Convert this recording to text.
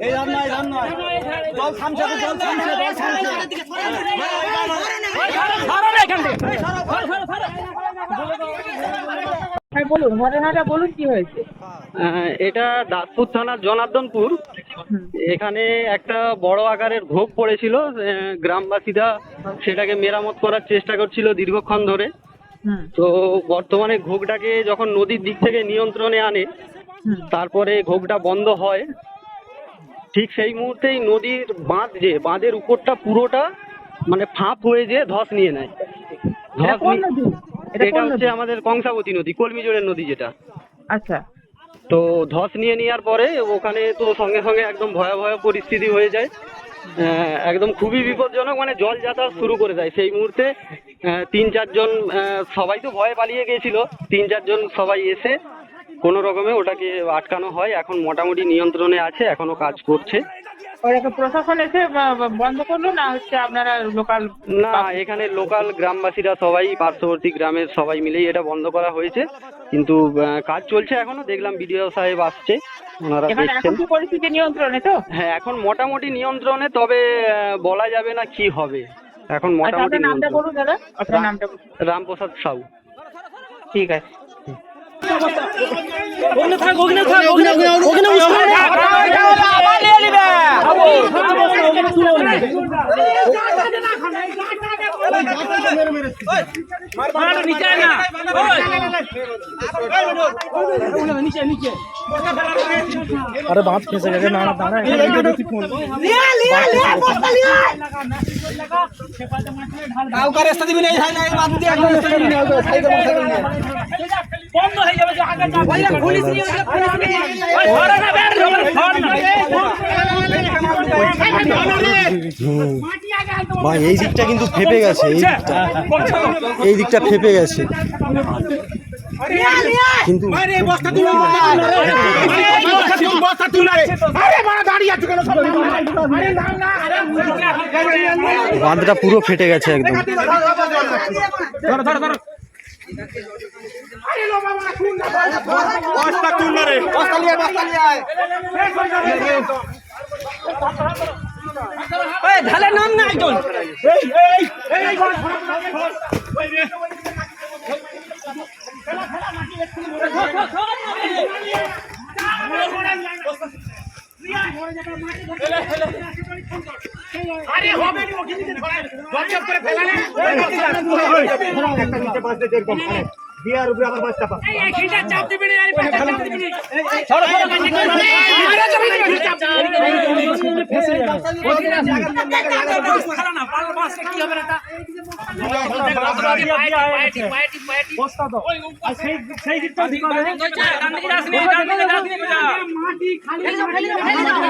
এই রান নয় রান নয় জল থামছে জল থামছে জল থামছে হ্যাঁ বলুন ঘটনাটা বলুন কি হয়েছে এটা দাসপুর থানার জনার্দনপুর এখানে একটা বড় আকারের ঘোপ পড়েছিল গ্রামবাসীরা সেটাকে মেরামত করার চেষ্টা করছিল দীর্ঘক্ষণ ধরে। তো বর্তমানে ঘোগটাকে যখন নদীর দিক থেকে নিয়ন্ত্রণে আনে তারপরে ঘোগটা বন্ধ হয় ঠিক সেই মুহূর্তেই নদীর বাঁধ যে বাঁধের উপরটা পুরোটা মানে ফাঁপ হয়ে যে ধস নিয়ে নেয়। ধস এটা হচ্ছে আমাদের কংসাবতী নদী কলমিজোড়ের নদী যেটা। আচ্ছা। তো ধস নিয়ে নেওয়ার পরে ওখানে তো সঙ্গে সঙ্গে একদম ভয়াবহ পরিস্থিতি হয়ে যায়। একদম খুবই বিপজ্জনক মানে জল যাতায়াত শুরু করে দেয়। সেই মুহূর্তে তিন চারজন সবাই তো ভয়ে পালিয়ে গিয়েছিল। তিন চারজন সবাই এসে কোনো রকমে ওটাকে আটকানো হয়। এখন মোটামুটি নিয়ন্ত্রণে আছে এখনও কাজ করছে। ওটাকে প্রশাসন এসে বন্ধ করল না হচ্ছে আপনারা লোকাল না এখানে লোকাল গ্রামবাসীরা সবাই পার্শ্ববর্তী গ্রামের সবাই মিলেই এটা বন্ধ করা হয়েছে কিন্তু কাজ চলছে এখনও দেখলাম বিডিও সাহেব আসছে ওনারা দেখছেন এখন কি পরিস্থিতি নিয়ন্ত্রণে তো হ্যাঁ এখন মোটামুটি নিয়ন্ত্রণে তবে বলা যাবে না কি হবে এখন আচ্ছা মোটামুটি আপনার নামটা নিয়ন্ত্রণ। বলুন সাউ ঠিক আছে আরে বাঁধ ফেসে গেছে না না দাঁড়া কাউকে রাস্তা দিবি না এই সাইড এই বাঁধ দিয়ে একদম রাস্তা দিবি না। ওই সাইডে বসে গেছে ভাই এই দিকটা কিন্তু ফেপে গেছে এই দিকটা এই দিকটা ফেপে গেছে কিন্তু বস্তা তুলো বস্তা এই দিকটা কিন্তু আরে গেছে এই দিকটা সব আরে না না বাঁধটা পুরো ফেটে গেছে একদম ধরো ধরো ধরো বস্তা তুল রে বস্তা নিয়ে বস্তা নিয়ে ঢালে নাম না একজন এই এই এই আরে হবে নি ওকে নিতে গপচপ করে ফেলালে একটা নিচে বাস এরকম দিয়ার উপরে আবার বাস চাপা এই খিলটা চাপ দিবি না আরে চাপ দিবি না মাটি খালি